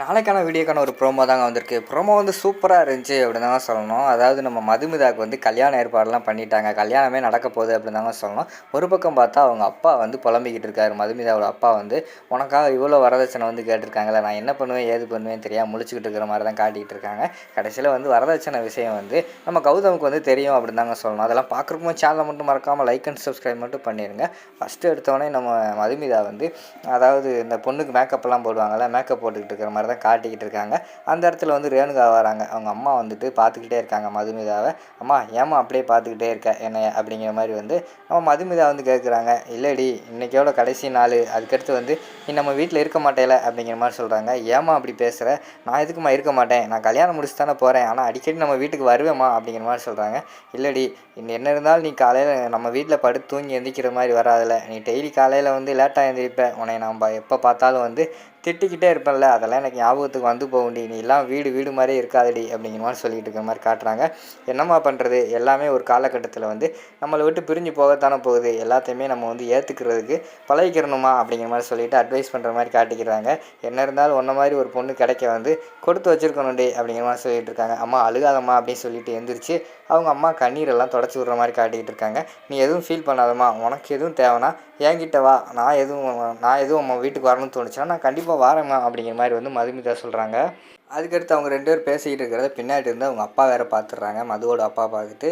நாளைக்கான வீடியோக்கான ஒரு ப்ரோமோ தாங்க வந்திருக்கு. ப்ரோமோ வந்து சூப்பராக இருந்துச்சு அப்படின்னு தாங்க சொல்லணும். அதாவது நம்ம மதுமிதாவுக்கு வந்து கல்யாண ஏற்பாடெல்லாம் பண்ணிட்டாங்க. கல்யாணமே நடக்க போகுது அப்படின்னு தாங்க சொல்லணும். ஒரு பக்கம் பார்த்தா அவங்க அப்பா வந்து புலம்பிக்கிட்டு இருக்காரு. மதுமிதாவோட அப்பா வந்து உனக்காக இவ்வளோ வரதட்சணை வந்து கேட்டிருக்காங்களே நான் என்ன பண்ணுவேன் ஏது பண்ணுவேன் தெரியாமல் முழிச்சுக்கிட்டு இருக்கிற மாதிரி தான் காட்டிக்கிட்டு இருக்காங்க. கடைசியில் வந்து வரதட்சணை விஷயம் வந்து நம்ம கௌதமுக்கு வந்து தெரியும் அப்படின்னு தாங்க சொல்லணும். அதெல்லாம் பார்க்குறப்போ சேனலை மட்டும் மறக்காமல் லைக் அண்ட் சப்ஸ்கிரைப் மட்டும் பண்ணிடுங்க ஃபஸ்ட்டு எடுத்தோடனே நம்ம மதுமிதா வந்து அதாவது இந்த பொண்ணுக்கு மேக்கப்லாம் போடுவாங்கல்ல மேக்கப் போட்டுக்கிட்டு இருக்கிற மாதிரி தான் காட்டிக்கிட்டு இருக்காங்க. அந்த இடத்துல வந்து ரேணுகா வராங்க. அவங்க அம்மா வந்துட்டு பார்த்துக்கிட்டே இருக்காங்க. மதுமிதாவை. அம்மா ஏம்மா அப்படியே பார்த்துக்கிட்டே இருக்க? என்னைய அப்படிங்கிற மாதிரி வந்து நம்ம மதுமிதா வந்து கேட்குறாங்க. இல்லைடி இன்றைக்கோட கடைசி நாள்? அதுக்கடுத்து வந்து நீ நம்ம வீட்டில் இருக்க மாட்டேல? அப்படிங்கிற மாதிரி சொல்கிறாங்க ஏம்மா அப்படி பேசுகிற நான் எதுக்குமா இருக்க மாட்டேன்? நான் கல்யாணம் முடிச்சு தானே போகிறேன் ஆனால் அடிக்கடி நம்ம வீட்டுக்கு வருவேம்மா. அப்படிங்கிற மாதிரி சொல்கிறாங்க இல்லைடி இன்னும் என்ன இருந்தாலும் நீ காலையில் நம்ம வீட்டில் படுத்து தூங்கி எந்திரிக்கிற மாதிரி வராதில்ல நீ டெய்லி காலையில் வந்து லேட்டாக எந்திரிப்ப. உன்னை நம்ம எப்போ பார்த்தாலும் வந்து திட்டிக்கிட்டே இருப்பேன்ல. அதெல்லாம் எனக்கு ஞாபகத்துக்கு வந்து போகும்டி. நீ எல்லாம் வீடு வீடு மாதிரியே இருக்காதடி அப்படிங்கிற மாதிரி சொல்லிட்டு இருக்கிற மாதிரி காட்டுறாங்க. என்னம்மா பண்ணுறது எல்லாமே ஒரு காலகட்டத்தில் வந்து நம்மளை விட்டு பிரிஞ்சு போகத்தானே போகுது. எல்லாத்தையுமே நம்ம வந்து ஏற்றுக்கிறதுக்கு பழகிக்கிறணுமா அப்படிங்கிற மாதிரி சொல்லிட்டு அட்வைஸ் பண்ணுற மாதிரி காட்டிக்கிறாங்க. என்ன இருந்தாலும் ஒன்றை மாதிரி ஒரு பொண்ணு கிடைக்க வந்து கொடுத்து வச்சிருக்கணும்டி அப்படிங்கிற மாதிரி சொல்லிட்டு இருக்காங்க அம்மா அழுகாதம்மா அப்படின்னு சொல்லிட்டு எந்திரிச்சு அவங்க அம்மா கண்ணீரெல்லாம் தொடச்சி விட்ற மாதிரி காட்டிக்கிட்டு இருக்காங்க நீ எதுவும் ஃபீல் பண்ணாதம்மா. உனக்கு எதுவும் தேவைன்னா என்கிட்ட வா. நான் எதுவும் நான் எதுவும் நம்ம வீட்டுக்கு வரணும்னு தோணுச்சுன்னா நான் கண்டிப்பாக வாரம்மா அப்படிங்கிற மாதிரி வந்து மதுமிதா சொல்கிறாங்க அதுக்கடுத்து அவங்க ரெண்டு பேரும் பேசிக்கிட்டு இருக்கிறத பின்னாடி இருந்து அவங்க அப்பா வேறு பார்த்துடுறாங்க மதுவோட அப்பா பார்த்துட்டு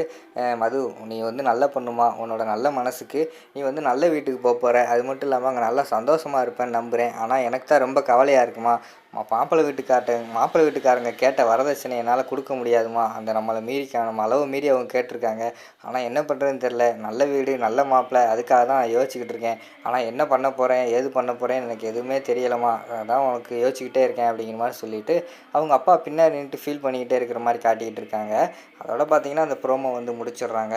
மது நீ வந்து நல்ல பொண்ணுமா உன்னோட நல்ல மனசுக்கு நீ வந்து நல்ல வீட்டுக்கு போக போகிற அது மட்டும் இல்லாமல் அங்கே நல்லா சந்தோஷமாக இருப்பேன்னு நம்புகிறேன் ஆனால் எனக்கு தான் ரொம்ப கவலையாக இருக்குமா? மாப்பிள்ளை வீட்டுக்கார்ட்ட மாப்பிள்ளை வீட்டுக்காரங்க கேட்ட வரதட்சணை என்னால் கொடுக்க முடியாதுமா. அந்த நம்மளை மீறி நம்ம அளவு மீறி அவங்க கேட்டிருக்காங்க. ஆனால் என்ன பண்ணுறதுன்னு தெரில நல்ல வீடு நல்ல மாப்பிள்ளை. அதுக்காக தான் நான் யோசிச்சுக்கிட்டு இருக்கேன். ஆனால் என்ன பண்ண போகிறேன் ஏது பண்ண போகிறேன் எனக்கு எதுவுமே தெரியலம்மா. அதான் உனக்கு யோசிச்சுக்கிட்டே இருக்கேன் அப்படிங்கிற மாதிரி சொல்லிட்டு அவங்க அப்பா பின்னாடி நின்றுட்டு ஃபீல் பண்ணிக்கிட்டே இருக்கிற மாதிரி காட்டிக்கிட்டு இருக்காங்க. அதோட பார்த்தீங்கன்னா அந்த ப்ரோமோ வந்து முடிச்சிடுறாங்க.